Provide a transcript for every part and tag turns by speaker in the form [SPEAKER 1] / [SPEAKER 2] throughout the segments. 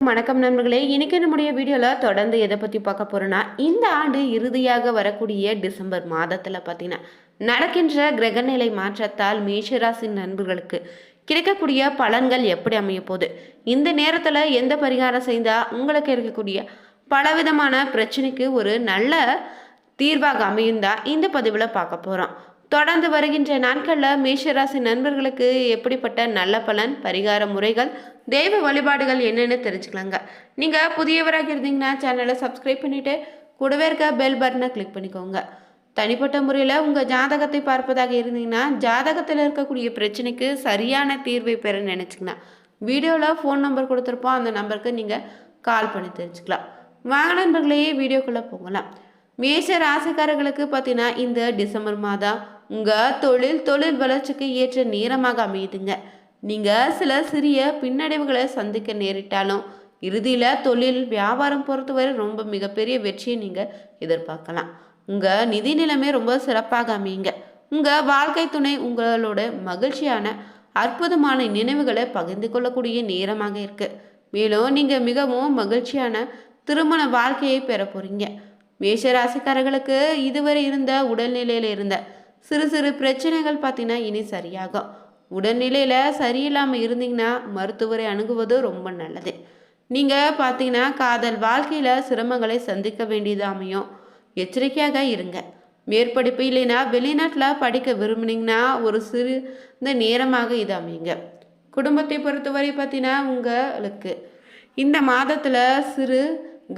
[SPEAKER 1] வணக்கம் நண்பர்களே. இன்னைக்கு நம்முடைய வீடியோவில் தொடர்ந்து எதை பற்றி பார்க்க போகிறோன்னா இந்த ஆண்டு இறுதியாக வரக்கூடிய டிசம்பர் மாதத்தில் பார்த்தீங்கன்னா நடக்கின்ற கிரகநிலை மாற்றத்தால் மேஷராசி நண்பர்களுக்கு கிடைக்கக்கூடிய பலன்கள் எப்படி அமைய போகுது? இந்த நேரத்தில் எந்த பரிகாரம் செய்தால் உங்களுக்கு இருக்கக்கூடிய பலவிதமான பிரச்சனைக்கு ஒரு நல்ல தீர்வாக அமையும் தான் இந்த பதிவில் பார்க்க போகிறோம் தொடர்ந்து வருகின்ற நாட்களில் மேஷராசி நண்பர்களுக்கு எப்படிப்பட்ட நல்ல பலன் பரிகார முறைகள் தெய்வ வழிபாடுகள் என்னென்னு தெரிஞ்சுக்கலாங்க. நீங்கள் புதியவராக இருந்தீங்கன்னா சேனலை சப்ஸ்கிரைப் பண்ணிவிட்டு கூடவே இருக்க பெல் பட்டனை கிளிக் பண்ணிக்கோங்க. தனிப்பட்ட முறையில் உங்கள் ஜாதகத்தை பார்ப்பதாக இருந்தீங்கன்னா ஜாதகத்தில் இருக்கக்கூடிய பிரச்சனைக்கு சரியான தீர்வை பெற நினச்சிங்கன்னா வீடியோவில் ஃபோன் நம்பர் கொடுத்துருப்போம் அந்த நம்பருக்கு நீங்கள் கால் பண்ணி தெரிஞ்சுக்கலாம். வாங்க வீடியோக்குள்ளே போகலாம். மேஷ ராசிக்காரர்களுக்கு பார்த்தீங்கன்னா இந்த டிசம்பர் மாதம் உங்கள் தொழில் தொழில் வளர்ச்சிக்கு ஏற்ற நேரமாக அமையுதுங்க. நீங்கள் சில சிறிய பின்னடைவுகளை சந்திக்க நேரிட்டாலும் இறுதியில் தொழில் வியாபாரம் பொறுத்தவரை ரொம்ப மிகப்பெரிய வெற்றியை நீங்கள் எதிர்பார்க்கலாம். உங்கள் நிதி நிலைமை ரொம்ப சிறப்பாக அமையுங்க. உங்கள் வாழ்க்கை துணை உங்களோட மகிழ்ச்சியான அற்புதமான நினைவுகளை பகிர்ந்து கொள்ளக்கூடிய நேரமாக இருக்குது மேலும் நீங்கள் மிகவும் மகிழ்ச்சியான திருமண வாழ்க்கையை பெற போறீங்க. மேஷராசிக்காரர்களுக்கு இதுவரை இருந்த உடல்நிலையில் இருந்த சிறு சிறு பிரச்சனைகள் பார்த்தீங்கன்னா இனி சரியாகும். உடல்நிலையில் சரியில்லாமல் இருந்தீங்கன்னா மருத்துவரை அணுகுவது ரொம்ப நல்லது. நீங்கள் பார்த்தீங்கன்னா காதல் வாழ்க்கையில் சிரமங்களை சந்திக்க வேண்டியது அமையும். எச்சரிக்கையாக இருங்க. மேற்படிப்பு இல்லைன்னா வெளிநாட்டில் படிக்க விரும்புனீங்கன்னா ஒரு சிறு இந்த நேரமாக இது அமையுங்க. குடும்பத்தை பொறுத்தவரை பார்த்தீங்கன்னா உங்களுக்கு இந்த மாதத்தில் சிறு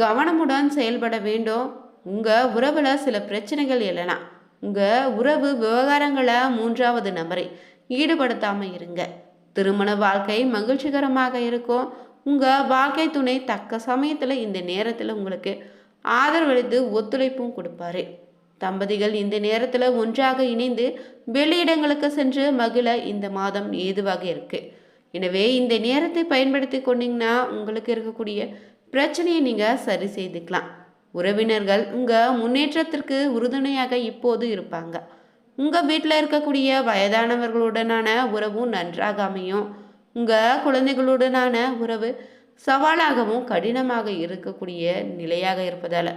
[SPEAKER 1] கவனமுடன் செயல்பட வேண்டும். உங்கள் உறவில் சில பிரச்சனைகள் எழலாம். உங்கள் உறவு விவகாரங்களை மூன்றாவது நபரை ஈடுபடுத்தாமல் இருங்க. திருமண வாழ்க்கை மகிழ்ச்சிகரமாக இருக்கும். உங்கள் வாழ்க்கை துணை தக்க சமயத்தில் இந்த நேரத்தில் உங்களுக்கு ஆதரவளித்து ஒத்துழைப்பும் கொடுப்பாரு. தம்பதிகள் இந்த நேரத்தில் ஒன்றாக இணைந்து வெளியிடங்களுக்கு சென்று மகிழ இந்த மாதம் ஏதுவாக இருக்குது எனவே இந்த நேரத்தை பயன்படுத்தி கொண்டீங்கன்னா உங்களுக்கு இருக்கக்கூடிய பிரச்சனையை நீங்கள் சரி செய்துக்கலாம். உறவினர்கள் உங்கள் முன்னேற்றத்திற்கு உறுதுணையாக இப்போது இருப்பாங்க. உங்கள் வீட்டில் இருக்கக்கூடிய வயதானவர்களுடனான உறவும் நன்றாக அமையும். உங்கள் குழந்தைகளுடனான உறவு சவாலாகவும் கடினமாக இருக்கக்கூடிய நிலையாக இருப்பதால்.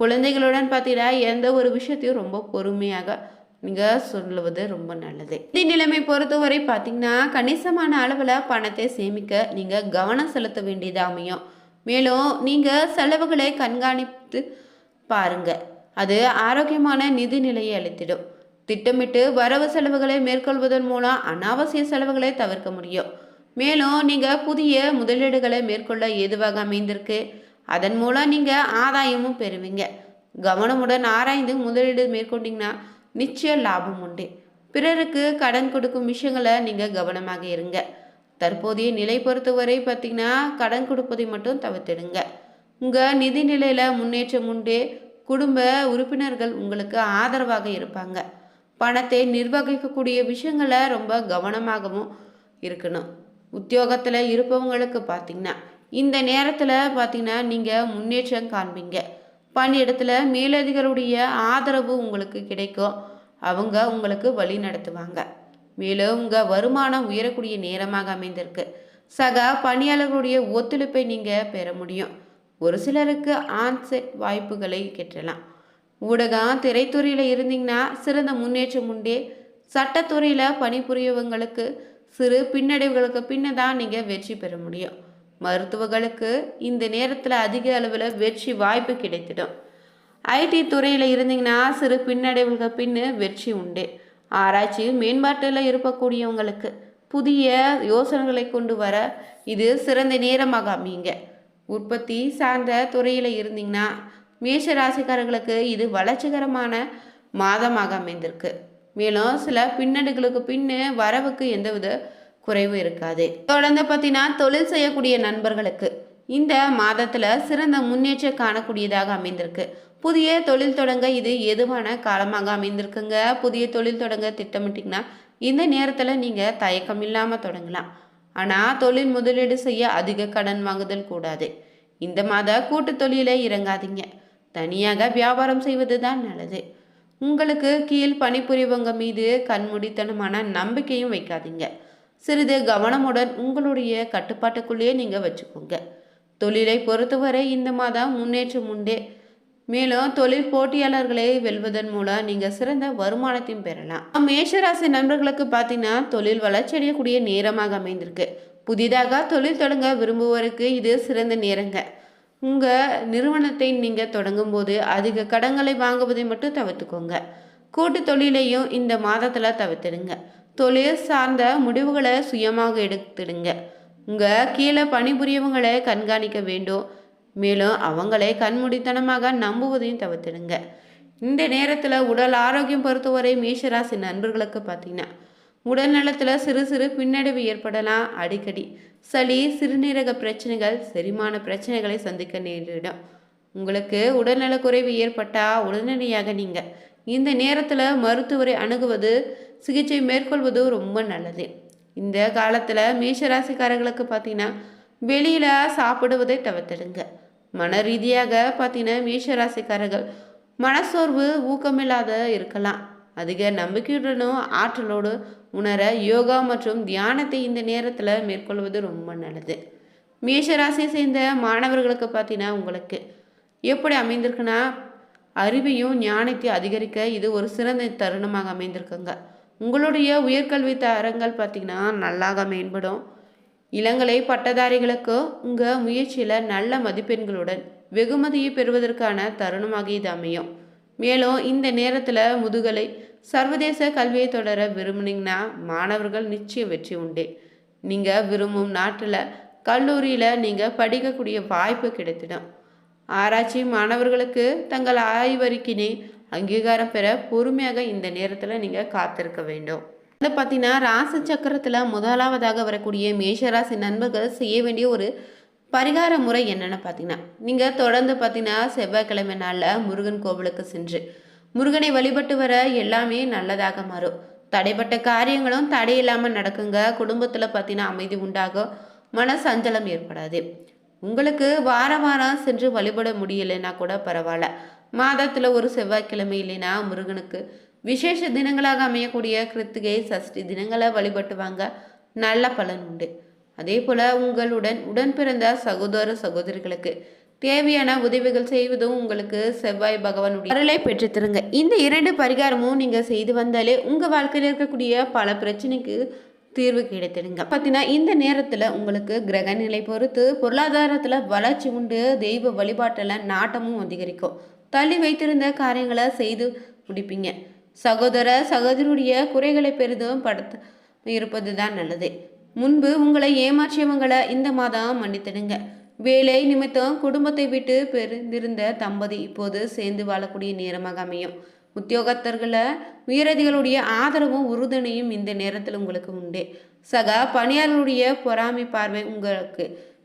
[SPEAKER 1] குழந்தைகளுடன் பார்த்தீங்கன்னா எந்த ஒரு விஷயத்தையும் ரொம்ப பொறுமையாக நீங்கள் சொல்லுவது ரொம்ப நல்லது. இந்த நிலைமை பொறுத்தவரை பார்த்தீங்கன்னா கணிசமான அளவில் பணத்தை சேமிக்க நீங்கள் கவனம் செலுத்த வேண்டியது அமையும். மேலும் நீங்கள் செலவுகளை கண்காணித்து பாருங்க. அது ஆரோக்கியமான நிதி நிலையை அளித்திடும். திட்டமிட்டு வரவு செலவுகளை மேற்கொள்வதன் மூலம் அனாவசிய செலவுகளை தவிர்க்க முடியும். மேலும் நீங்கள் புதிய முதலீடுகளை மேற்கொள்ள ஏதுவாக அமைந்திருக்கு. அதன் மூலம் நீங்கள் ஆதாயமும் பெறுவீங்க. கவனமுடன் ஆராய்ந்து முதலீடு மேற்கொண்டீங்கன்னா நிச்சய லாபம் உண்டு. பிறருக்கு கடன் கொடுக்கும் விஷயங்களை நீங்கள் கவனமாக இருங்க. தற்போதைய நிலை பொறுத்தவரை பார்த்தீங்கன்னா கடன் கொடுப்பதை மட்டும் தவிர்த்திடுங்க. உங்கள் நிதி நிலையில் முன்னேற்றம் உண்டு. குடும்ப உறுப்பினர்கள் உங்களுக்கு ஆதரவாக இருப்பாங்க. பணத்தை நிர்வகிக்கக்கூடிய விஷயங்களை ரொம்ப கவனமாகவும் இருக்கணும். உத்தியோகத்தில் இருப்பவங்களுக்கு பார்த்தீங்கன்னா இந்த நேரத்தில் பார்த்திங்கன்னா நீங்கள் முன்னேற்றம் காண்பீங்க. பணியிடத்தில் மேலதிகாரியுடைய ஆதரவு உங்களுக்கு கிடைக்கும். அவங்க உங்களுக்கு வழி நடத்துவாங்க. மேலும் உங்கள் வருமானம் உயரக்கூடிய நேரமாக அமைந்திருக்கு. சக பணியாளர்களுடைய ஒத்துழைப்பை நீங்கள் பெற முடியும். ஒரு சிலருக்கு ஆன்செட் வாய்ப்புகளை கெட்டலாம். ஊடகம் திரைத்துறையில் இருந்தீங்கன்னா சிறந்த முன்னேற்றம் உண்டே. சட்டத்துறையில் பணிபுரியவங்களுக்கு சிறு பின்னடைவுகளுக்கு பின்ன தான் நீங்கள் வெற்றி பெற முடியும். மருத்துவர்களுக்கு இந்த நேரத்தில் அதிக அளவில் வெற்றி வாய்ப்பு கிடைத்திடும். ஐடி துறையில் இருந்தீங்கன்னா சிறு பின்னடைவுகளுக்கு பின்னு வெற்றி உண்டு. ஆராய்ச்சி மேம்பாட்டில் இருக்கக்கூடியவங்களுக்கு புதிய யோசனைகளை கொண்டு வர இது சிறந்த நேரமாக அமையுங்க உற்பத்தி சார்ந்த துறையில் இருந்தீங்கன்னா மேஷ ராசிக்காரர்களுக்கு இது வளர்ச்சிகரமான மாதமாக அமைந்திருக்கு. மேலும் சில பின்னணிகளுக்கு பின்னு வரவுக்கு எந்தவித குறைவும் இருக்காது. தொடர்ந்து பார்த்தீங்கன்னா தொழில் செய்யக்கூடிய நண்பர்களுக்கு இந்த மாதத்தில் சிறந்த முன்னேற்றம் காணக்கூடியதாக அமைந்திருக்கு. புதிய தொழில் தொடங்க இது எதுவான காலமாக அமைந்திருக்குங்க. புதிய தொழில் தொடங்க திட்டமிட்டிங்கன்னா இந்த நேரத்தில் நீங்கள் தயக்கம் இல்லாமல் தொடங்கலாம். ஆனால் தொழில் முதலீடு செய்ய அதிக கடன் வாங்குதல் கூடாது. இந்த மாத கூட்டு தொழிலை இறங்காதீங்க. தனியாக வியாபாரம் செய்வது தான் நல்லது. உங்களுக்கு கீழ் பணிபுரிவங்க மீது கண்மூடித்தனமான நம்பிக்கையும் வைக்காதீங்க. சிறிது கவனமுடன் உங்களுடைய கட்டுப்பாட்டுக்குள்ளேயே நீங்கள் வச்சுக்கோங்க. தொழிலை பொறுத்தவரை இந்த மாதம் முன்னேற்றம் உண்டு. மேலும் தொழில் போட்டியாளர்களை வெல்வதன் மூலம் நீங்கள் சிறந்த வருமானத்தையும் பெறலாம். மேஷராசி நண்பர்களுக்கு பார்த்தீங்கன்னா தொழில் வளர்ச்சி அடையக்கூடிய நேரமாக அமைந்திருக்கு. புதிதாக தொழில் தொடங்க விரும்புவோருக்கு இது சிறந்த நேரங்க. உங்கள் நிறுவனத்தை நீங்கள் தொடங்கும் போது அதிக கடன்களை வாங்குவதை மட்டும் தவிர்த்துக்கோங்க. கூட்டு தொழிலையும் இந்த மாதத்தில் தவிர்த்துடுங்க. தொழில் சார்ந்த முடிவுகளை சுயமாக எடுத்துடுங்க. உங்கள் கீழே பணிபுரியவங்களை கண்காணிக்க வேண்டும். மேலும் அவங்களை கண்மூடித்தனமாக நம்புவதையும் தவிர்த்துடுங்க. இந்த நேரத்தில் உடல் ஆரோக்கியம் பொறுத்தவரை மேஷராசி நண்பர்களுக்கு பார்த்தீங்கன்னா உடல் நலத்தில் சிறு சிறு பின்னடைவு ஏற்படலாம். அடிக்கடி சளி சிறுநீரக பிரச்சனைகள் செரிமான பிரச்சனைகளை சந்திக்க நேரிடும். உங்களுக்கு உடல்நலக்குறைவு ஏற்பட்டால் உடனடியாக நீங்கள் இந்த நேரத்தில் மருத்துவரை அணுகுவது சிகிச்சை மேற்கொள்வது ரொம்ப நல்லது. இந்த காலத்தில் மேஷராசிக்காரர்களுக்கு பார்த்தீங்கன்னா வெளியில் சாப்பிடுவதை தவிர்த்திடுங்க. மன ரீதியாக பார்த்தீங்கன்னா மேஷராசிக்காரர்கள் மனசோர்வு ஊக்கமில்லாத இருக்கலாம். அதிக நம்பிக்கையுடனும் ஆற்றலோடு உணர யோகா மற்றும் தியானத்தை இந்த நேரத்தில் மேற்கொள்வது ரொம்ப நல்லது. மேஷராசியை சேர்ந்த மாணவர்களுக்கு பார்த்தீங்கன்னா உங்களுக்கு எப்படி அமைந்திருக்குன்னா அறிவையும் ஞானத்தையும் அதிகரிக்க இது ஒரு சிறந்த தருணமாக அமைந்திருக்குங்க. உங்களுடைய உயர்கல்வி தரங்கள் பார்த்திங்கன்னா நல்லாக மேம்படும். இளங்கலை பட்டதாரிகளுக்கு உங்கள் முயற்சியில் நல்ல மதிப்பெண்களுடன் வெகுமதியை பெறுவதற்கான தருணமாக இது அமையும். மேலும் இந்த நேரத்தில் முதுகலை சர்வதேச கல்வியை தொடர விரும்புனீங்கன்னா மாணவர்கள் நிச்சயம் வெற்றி உண்டு. நீங்கள் விரும்பும் நாட்டில் கல்லூரியில் நீங்கள் படிக்கக்கூடிய வாய்ப்பு கிடைத்திடும். ஆராய்ச்சி மாணவர்களுக்கு தங்கள் ஆய்வறிக்கினை அங்கீகாரம் பெற பொறுமையாக இந்த நேரத்தில் நீங்கள் காத்திருக்க வேண்டும். இதில் பார்த்தீங்கன்னா ராசி சக்கரத்தில் முதலாவதாக வரக்கூடிய மேஷராசி நண்பர்கள் செய்ய வேண்டிய ஒரு பரிகார முறை என்னென்னு பார்த்தீங்கன்னா நீங்கள் தொடர்ந்து பார்த்தீங்கன்னா செவ்வாய்க்கிழமை நாளில் முருகன் கோவிலுக்கு சென்று முருகனை வழிபட்டு வர எல்லாமே நல்லதாக மாறும். தடைப்பட்ட காரியங்களும் தடையில்லாமல் நடக்குங்க. குடும்பத்தில் பார்த்தீங்கன்னா அமைதி உண்டாகும். மன சஞ்சலம் ஏற்படாது. உங்களுக்கு வார வாரம் சென்று வழிபட முடியலைன்னா கூட பரவாயில்ல. மாதத்தில் ஒரு செவ்வாய்க்கிழமை இல்லைன்னா முருகனுக்கு விசேஷ தினங்களாக அமையக்கூடிய கிருத்திகை சஷ்டி தினங்களை வழிபட்டு வாங்க நல்ல பலன் உண்டு. அதே போல் உங்களுடன் உடன் பிறந்த சகோதர சகோதரிகளுக்கு தேவையான உதவிகள் செய்வதும் உங்களுக்கு செவ்வாய் பகவானுடைய அருளை பெற்றுத்தருங்க. இந்த இரண்டு பரிகாரமும் நீங்கள் செய்து வந்தாலே உங்கள் வாழ்க்கையில் இருக்கக்கூடிய பல பிரச்சனைக்கு தீர்வு கிடைத்திடுங்க. பார்த்தீங்கன்னா இந்த நேரத்தில் உங்களுக்கு கிரக நிலை பொறுத்து பொருளாதாரத்தில் வளர்ச்சி உண்டு தெய்வ வழிபாட்டில் நாட்டமும் அதிகரிக்கும். தள்ளி வைத்திருந்த காரியங்களை செய்து முடிப்பீங்க. சகோதர சகோதரியுடைய குறைகளை பெரிதும் படுத்த இருப்பது தான் நல்லது. முன்பு உங்களை ஏமாற்றியவங்களை இந்த மாதம் மன்னித்திடுங்க. வேலை நிமித்தம் குடும்பத்தை விட்டு பெருந்திருந்த தம்பதி இப்போது சேர்ந்து வாழக்கூடிய நேரமாக அமையும். உத்தியோகத்தர்களை உயரதிகளுடைய ஆதரவும் உறுதுணையும் இந்த நேரத்தில் உங்களுக்கு உண்டு. சக பணியாளர்களுடைய பொறாமை பார்வை உங்களுக்கு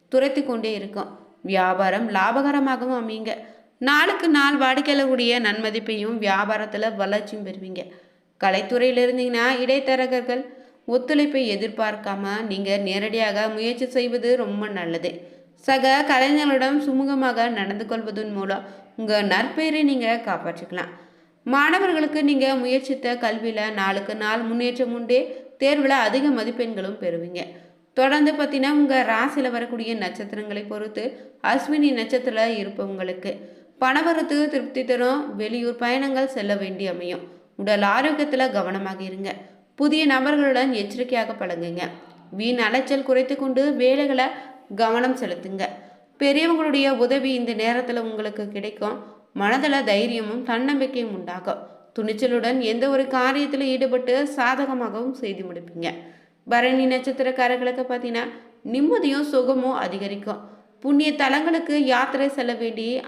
[SPEAKER 1] துரத்தி கொண்டே இருக்கும். வியாபாரம் லாபகரமாகவும் அமையுங்க. நாளுக்கு நாள் வாடிக்கையாளர்களுடைய நன்மதிப்பையும் வியாபாரத்தில் வளர்ச்சியும் பெறுவீங்க. கலைத்துறையில் இருந்தீங்கன்னா இடைத்தரகர்கள் ஒத்துழைப்பை எதிர்பார்க்காம நீங்கள் நேரடியாக முயற்சி செய்வது ரொம்ப நல்லது. சக கலைஞர்களிடம் சுமூகமாக நடந்து கொள்வதன் மூலம் உங்கள் நற்பெயரை நீங்கள் காப்பாற்றிக்கலாம். மாணவர்களுக்கு நீங்கள் முயற்சித்த கல்வியில் நாளுக்கு நாள் முன்னேற்றம் உண்டே தேர்வில் அதிக மதிப்பெண்களும் பெறுவீங்க. தொடர்ந்து பார்த்தீங்கன்னா உங்கள் ராசியில் வரக்கூடிய நட்சத்திரங்களை பொறுத்து அஸ்வினி நட்சத்திரம் இருப்பவங்களுக்கு பணவரத்து திருப்தி தரும். வெளியூர் பயணங்கள் செல்ல வேண்டி அமையும். உடல் ஆரோக்கியத்தில் கவனமாக இருங்க. புதிய நபர்களுடன் எச்சரிக்கையாக பழங்குங்க வீண் அலைச்சல் குறைத்து கொண்டு வேலைகளை கவனம் செலுத்துங்க. பெரியவங்களுடைய உதவி இந்த நேரத்தில் உங்களுக்கு கிடைக்கும். மனதில் தைரியமும் தன்னம்பிக்கையும் உண்டாகும். துணிச்சலுடன் எந்த ஒரு காரியத்தில் ஈடுபட்டு சாதகமாகவும் செய்து முடிப்பீங்க. பரணி நட்சத்திரக்காரர்களுக்கு பார்த்தீங்கன்னா நிம்மதியும் சுகமும் அதிகரிக்கும். புண்ணிய தலங்களுக்கு யாத்திரை செல்ல வேண்டிய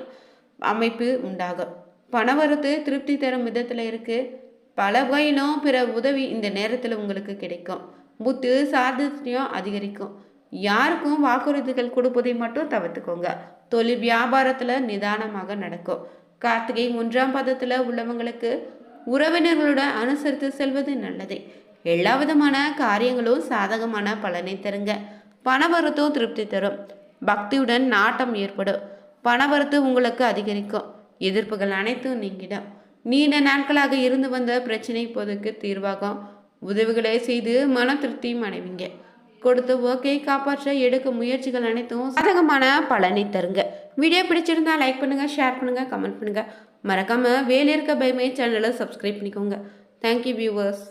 [SPEAKER 1] அமைப்பு உண்டாகும். பணவரத்து திருப்தி தரும் விதத்தில் இருக்குது பல வகையிலும் பிற உதவி இந்த நேரத்தில் உங்களுக்கு கிடைக்கும். புத்து சாதத்தையும் அதிகரிக்கும். யாருக்கும் வாக்குறுதிகள் கொடுப்பதை மட்டும் தவிர்த்துக்கோங்க. தொழில் வியாபாரத்தில் நிதானமாக நடக்கும். கார்த்திகை ஒன்றாம் பதத்தில் உள்ளவங்களுக்கு உறவினர்களுடன் அனுசரித்து செல்வது நல்லது. எல்லா விதமான காரியங்களும் சாதகமான பலனை தருங்க. பணவரத்தும் திருப்தி தரும். பக்தியுடன் நாட்டம் ஏற்படும். பணவரத்து உங்களுக்கு அதிகரிக்கும். எதிர்ப்புகள் அனைத்தும் நீங்கிடும். நீண்ட நாட்களாக இருந்து வந்த பிரச்சனை இப்போதைக்கு தீர்வாகும். உதவிகளை செய்து மன திருப்தியும் அடைவீங்க. கொடுத்து ஓகே காப்பாற்ற எடுக்க முயற்சிகள் அனைத்தும் சாதகமான பலனை தருங்க. வீடியோ பிடிச்சிருந்தா லைக் பண்ணுங்க ஷேர் பண்ணுங்க கமெண்ட் பண்ணுங்க. மறக்காம வேலை இருக்க பைமே சேனலை சப்ஸ்கிரைப் பண்ணிக்கோங்க. Thank you viewers